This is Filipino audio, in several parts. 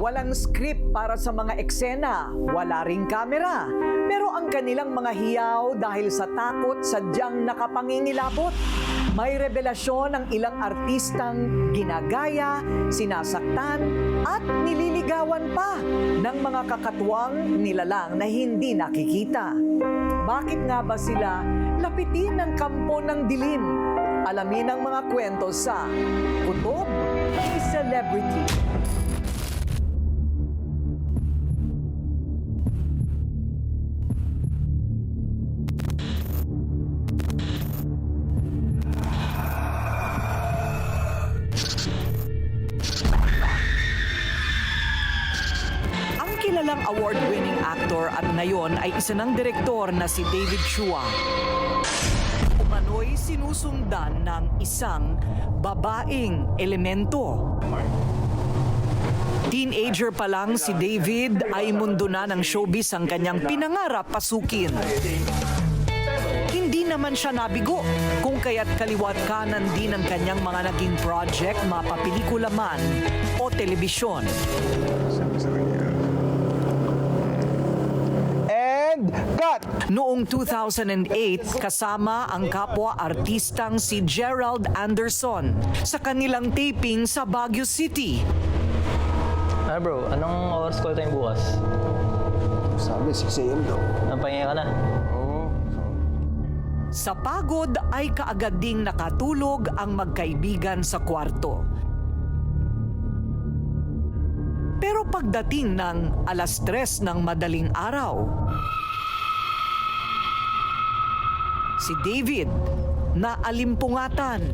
Walang script para sa mga eksena, wala ring kamera. Pero ang kanilang mga hiyaw dahil sa takot sadyang nakapangingilabot. May revelasyon ng ilang artistang ginagaya, sinasaktan at nililigawan pa ng mga kakatwang nilalang na hindi nakikita. Bakit nga ba sila lapitin ng kampo ng dilim? Alamin ang mga kwento sa Kutob ni Celebrity. Ngayon ay isa ng direktor na si David Chua. Umano'y sinusundan ng isang babaeng elemento. Teenager pa lang si David ay mundo na ng showbiz ang kanyang pinangarap pasukin. Hindi naman siya nabigo kung kaya't kaliwat kanan din ang kanyang mga naging project, mapapelikula man o telebisyon. And cut! Noong 2008, kasama ang kapwa-artistang si Gerald Anderson sa kanilang taping sa Baguio City. Ah bro, anong oras call time bukas? Sabi, 6 a.m. daw. Napahinga ka na? Oo. Sa pagod ay kaagad ding nakatulog ang magkaibigan sa kwarto. Pero pagdating ng alas tres ng madaling araw, si David na alimpungatan.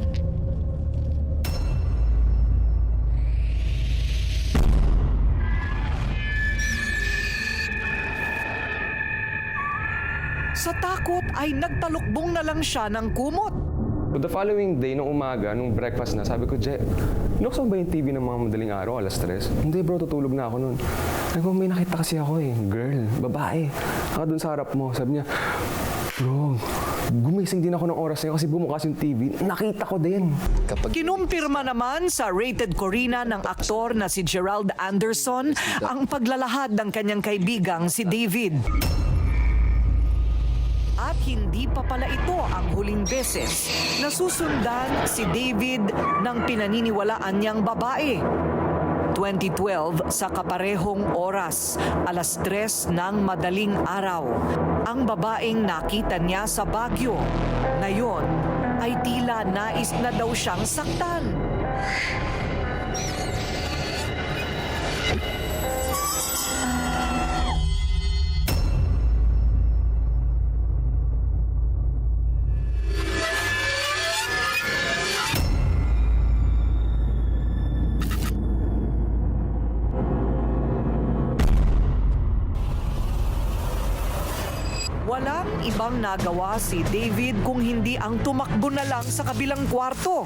Sa takot ay nagtalukbong na lang siya ng kumot. But the following day, nung umaga, nung breakfast na, sabi ko, Je, binuksan ba yung TV ng mga madaling araw, alas tres? Hindi bro, tutulog na ako noon. Sabi ko, may nakita kasi ako eh, girl, babae. Ako dun sa harap mo, sabi niya, bro, gumising din ako ng oras na kasi bumukas yung TV. Nakita ko din. Kinumpirma naman sa Rated Corina ng aktor na si Gerald Anderson ang paglalahad ng kanyang kaibigang si David. At hindi pa pala ito ang huling beses na susundan si David ng pinaniniwalaan niyang babae. 2012 sa kaparehong oras, alas 3 ng madaling araw. Ang babaeng nakita niya sa Baguio. Ngayon ay tila nais na daw siyang saktan. Ibang nagawa si David kung hindi ang tumakbo na lang sa kabilang kwarto.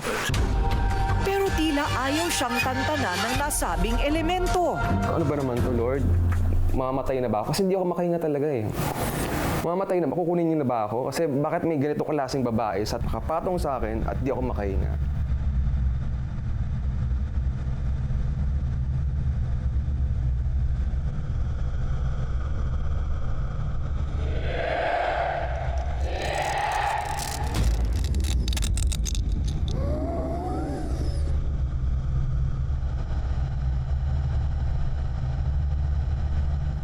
Pero tila ayaw siyang tantanan ng nasabing elemento. Ano ba naman to, Lord? Mamamatay na ba ako? Kasi hindi ako makahinga talaga eh. Mamamatay na ba? Kukunin niyo na ba ako? Kasi bakit may ganito klaseng babae sa kapatong sa akin at di ako makahinga?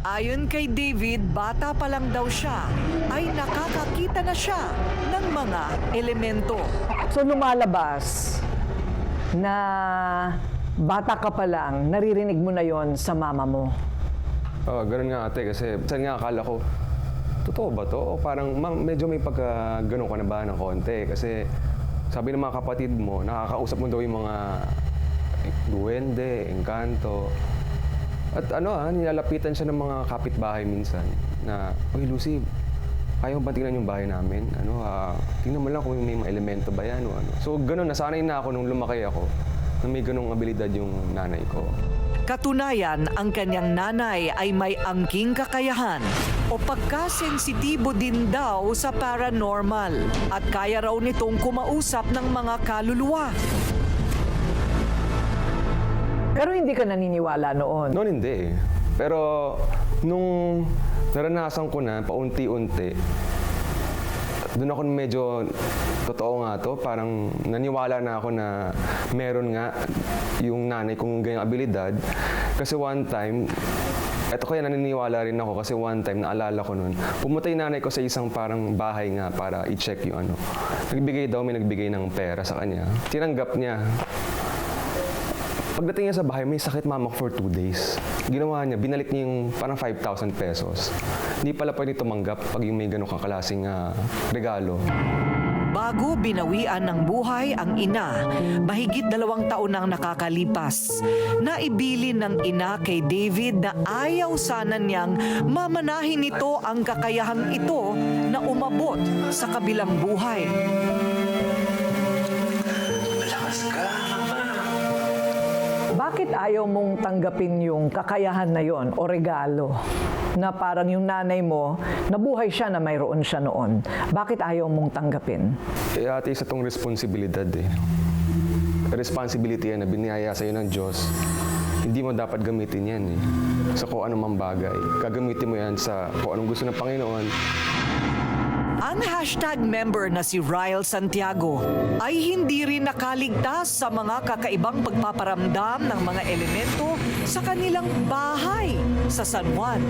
Ayon kay David, bata pa lang daw siya, ay nakakakita na siya ng mga elemento. So lumalabas na bata ka pa lang, naririnig mo na yon sa mama mo. Oo, ganun nga ate kasi saan nga akala ko, totoo ba to? O parang ma- medyo may pagka ganun ka na ba ng konti? Kasi sabi ng mga kapatid mo, nakakausap mo daw yung mga duwende, engkanto. At ano ah, nilalapitan siya ng mga kapitbahay minsan na, Uy Lucy, ayaw ba tingnan yung bahay namin? Ano, ah, tingnan mo lang kung may mga elemento ba yan o ano. So ganun, nasanay na ako nung lumaki ako na may ganung abilidad yung nanay ko. Katunayan, ang kanyang nanay ay may angking kakayahan o pagkasensitibo din daw sa paranormal at kaya raw nitong kumausap ng mga kaluluwa. Pero hindi ka naniniwala noon. Noon hindi. Pero nung naranasan ko na paunti-unti, doon ako medyo totoo nga to, parang naniwala na ako na meron nga yung nanay kong ganyang abilidad. Kasi one time, eto kaya naniniwala rin ako kasi one time naalala ko noon, pumunta yung nanay ko sa isang parang bahay nga para i-check yung ano. Nagbigay daw, may nagbigay ng pera sa kanya. Tinanggap niya. Pagdating niya sa bahay, may sakit mama for two days. Ginawa niya, binalik niya yung parang 5,000 pesos. Hindi pala pwede tumanggap pag yung may ganun kaklaseng ah, regalo. Bago binawian ng buhay ang ina, mahigit dalawang taon nang nakakalipas. Naibilin ng ina kay David na ayaw sana niyang mamanahin nito ang kakayahang ito na umabot sa kabilang buhay. Bakit ayaw mong tanggapin yung kakayahan na yon o regalo? Na parang yung nanay mo, nabuhay siya na mayroon siya noon. Bakit ayaw mong tanggapin? Eh, ate, isa tong responsibilidad eh. Responsibility yan na biniyaya sa'yo ng Diyos. Hindi mo dapat gamitin yan eh. Sa kung anumang bagay. Gagamitin mo yan sa kung anong gusto ng Panginoon. Ang hashtag member na si Ryle Santiago ay hindi rin nakaligtas sa mga kakaibang pagpaparamdam ng mga elemento sa kanilang bahay sa San Juan.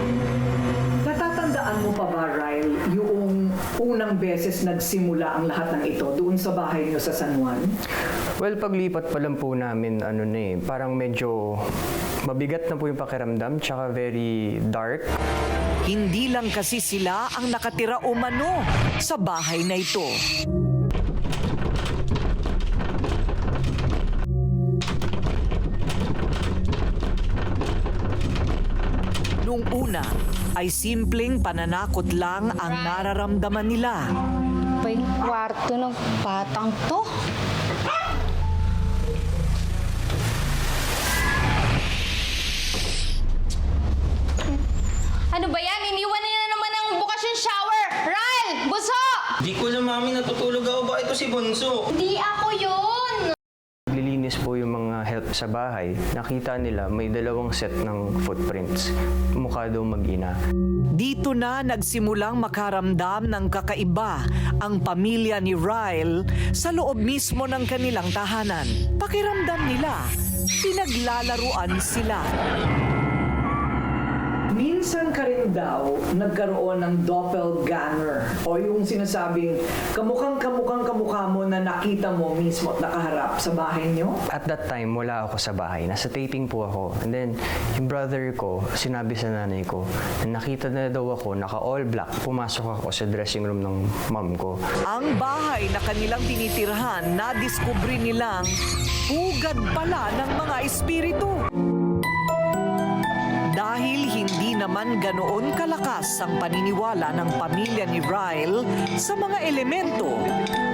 Natatandaan mo pa ba, Ryle, yung unang beses nagsimula ang lahat ng ito doon sa bahay niyo sa San Juan? Well, paglipat pa lang po namin, ano na eh, parang medyo mabigat na po yung pakiramdam, tsaka very dark. Hindi lang kasi sila ang nakatira umano sa bahay na ito. Nung una ay simpleng pananakot lang ang nararamdaman nila. Pa yung kwarto ng batang to. Ano ba yan? Iniwan niya na naman ang bukas yung shower! Ryle! Buso! Di ko alam, mami, natutulog ako. Bakit ito si Bonso? Hindi ako yun! Naglilinis po yung mga help sa bahay. Nakita nila may dalawang set ng footprints. Mukha daw mag-ina. Dito na nagsimulang makaramdam ng kakaiba ang pamilya ni Ryle sa loob mismo ng kanilang tahanan. Pakiramdam nila, pinaglalaruan sila. Minsan ka rin daw nagkaroon ng doppelganger o yung sinasabing kamukhang kamukhang kamukha mo na nakita mo mismo at nakaharap sa bahay niyo? At that time, wala ako sa bahay. Nasa taping po ako. And then, yung brother ko, sinabi sa nanay ko, na nakita na daw ako, naka all black, pumasok ako sa dressing room ng mom ko. Ang bahay na kanilang tinitirhan na diskubre nilang pugad pala ng mga espiritu. Dahil hindi naman ganoon kalakas ang paniniwala ng pamilya ni Ryle sa mga elemento,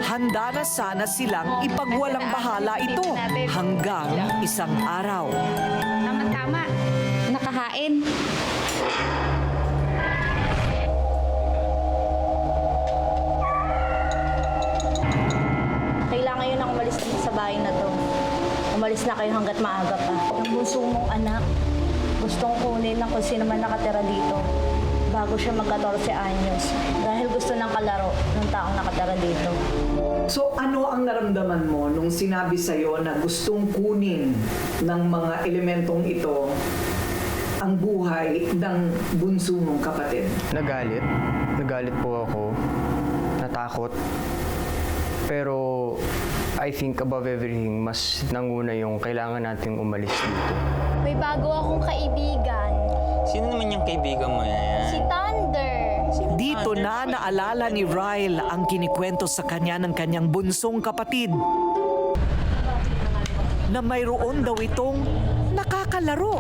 handa na sana silang ipagwalang bahala ito hanggang isang araw. Tama-tama. Nakahain. Kailangan yun ang umalis dito sa bahay na to. Umalis na kayo hanggat maaga pa. Ang bunso mong anak, gustong kunin ng kung sino man nakatira dito bago siya magka-14 anyos dahil gusto ng kalaro ng taong nakatira dito. So ano ang naramdaman mo nung sinabi sa'yo na gustong kunin ng mga elementong ito ang buhay ng bunso mong kapatid? Nagalit. Nagalit po ako. Natakot. Pero I think above everything, mas nanguna yung kailangan nating umalis dito. May bago akong kaibigan. Sino naman yung kaibigan mo yan? Si Thunder. Dito na naalala ni Ryle ang kinikwento sa kanya ng kanyang bunsong kapatid na mayroon daw itong nakakalaro.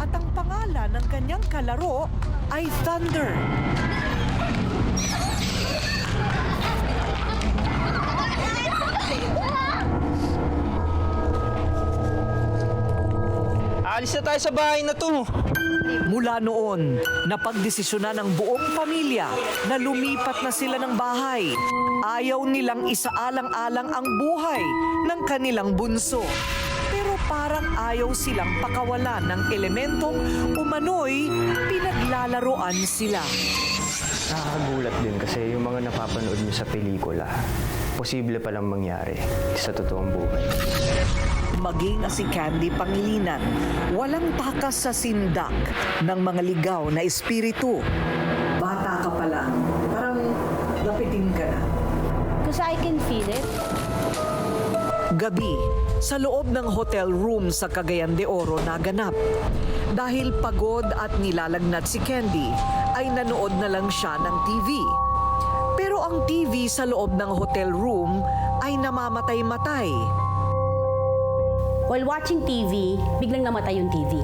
At ang pangalan ng kanyang kalaro ay Thunder. Alis na tayo sa bahay na to. Mula noon, napagdesisyonan ng buong pamilya na lumipat na sila ng bahay. Ayaw nilang isaalang-alang ang buhay ng kanilang bunso. Pero parang ayaw silang pakawalan ng elementong umano'y pinaglalaroan sila. Nakakagulat din kasi yung mga napapanood mo sa pelikula, posible palang mangyari sa totoong buhay. Maging si Candy Pangilinan, walang takas sa sindak ng mga ligaw na espiritu. Bata ka pa lang, parang lapitin ka na. Because I can feel it. Gabi, sa loob ng hotel room sa Cagayan de Oro naganap. Dahil pagod at nilalagnat si Candy, ay nanood na lang siya ng TV. Pero ang TV sa loob ng hotel room ay namamatay-matay. While watching TV, biglang namatay yung TV.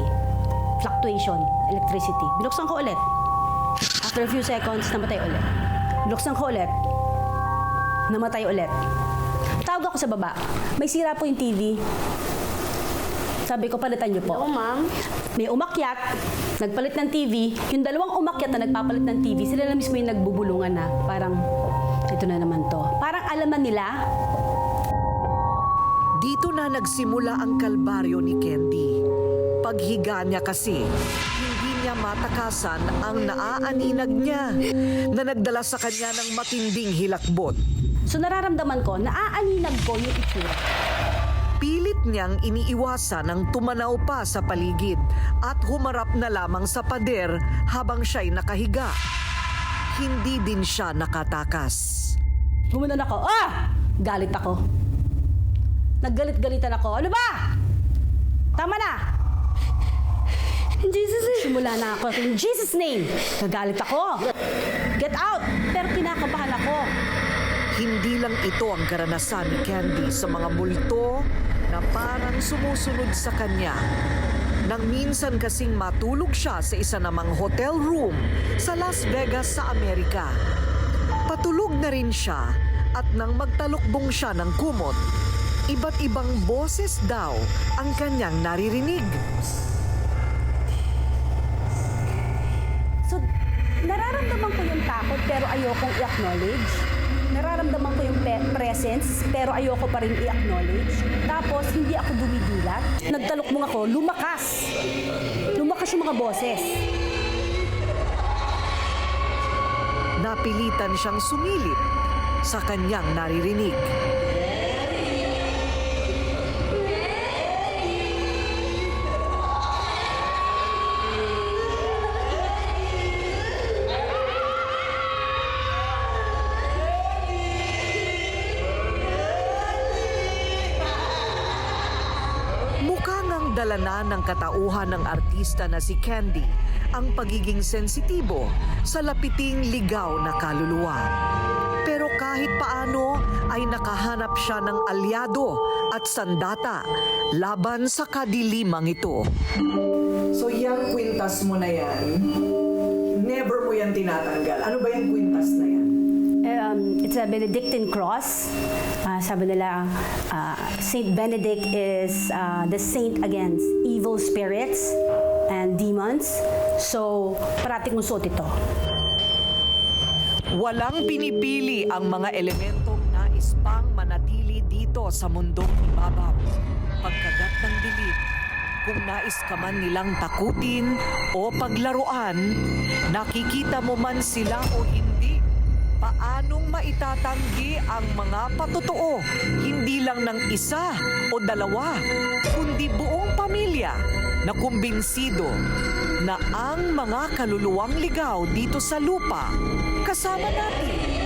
Fluctuation, electricity. Binuksan ko ulit. After a few seconds, namatay ulit. Binuksan ko ulit. Namatay ulit. Tawag ako sa baba. May sira po yung TV. Sabi ko, palitan niyo po. Oo, ma'am. May umakyat, nagpalit ng TV. Yung dalawang umakyat na nagpapalit ng TV, sila na mismo yung nagbubulungan na. Parang, ito na naman to. Parang alam na nila Dito na nagsimula ang kalbaryo ni Candy. Paghiga niya kasi, hindi niya matakasan ang naaaninag niya na nagdala sa kanya ng matinding hilakbot. So nararamdaman ko, naaaninag ko yung itsura. Pilit niyang iniiwasan ang tumanaw pa sa paligid at humarap na lamang sa pader habang siya'y nakahiga. Hindi din siya nakatakas. Gumunan ako, ah! Galit ako. Naggalit-galitan ako. Ano ba? Tama na! In Jesus' name. Simula na ako. In Jesus' name. Nagalit ako. Get out! Pero kinakabahan ako. Hindi lang ito ang karanasan ni Candy sa mga multo na parang sumusunod sa kanya. Nang minsan kasing matulog siya sa isa namang hotel room sa Las Vegas sa Amerika. Patulog na rin siya at nang magtalukbong siya ng kumot, iba't ibang boses daw ang kanyang naririnig. So, nararamdaman ko yung takot pero ayokong i-acknowledge. Nararamdaman ko yung pe- presence pero ayoko pa rin i-acknowledge. Tapos, hindi ako dumidilat. Nagtalukbong ako, lumakas. Lumakas yung mga boses. Napilitan siyang sumilip sa kanyang naririnig. Dala na ng katauhan ng artista na si Candy ang pagiging sensitibo sa lapiting ligaw na kaluluwa. Pero kahit paano ay nakahanap siya ng alyado at sandata laban sa kadilimang ito. So yung kwintas mo na yan, never mo yan tinatanggal. Ano ba yung kwintas na yan? Um, it's a Benedictine cross. Ah, sabi nila, ah, Saint Benedict is ah, the saint against evil spirits and demons. So, parati kong suot ito. Walang pinipili ang mga elementong nais pang manatili dito sa mundong ibabaw. Pagkagat ng dilim, kung nais ka man nilang takutin o paglaruan, nakikita mo man sila o hindi, paanong maitatanggi ang mga patotoo, hindi lang ng isa o dalawa, kundi buong pamilya na kumbinsido na ang mga kaluluwang ligaw dito sa lupa. Kasama natin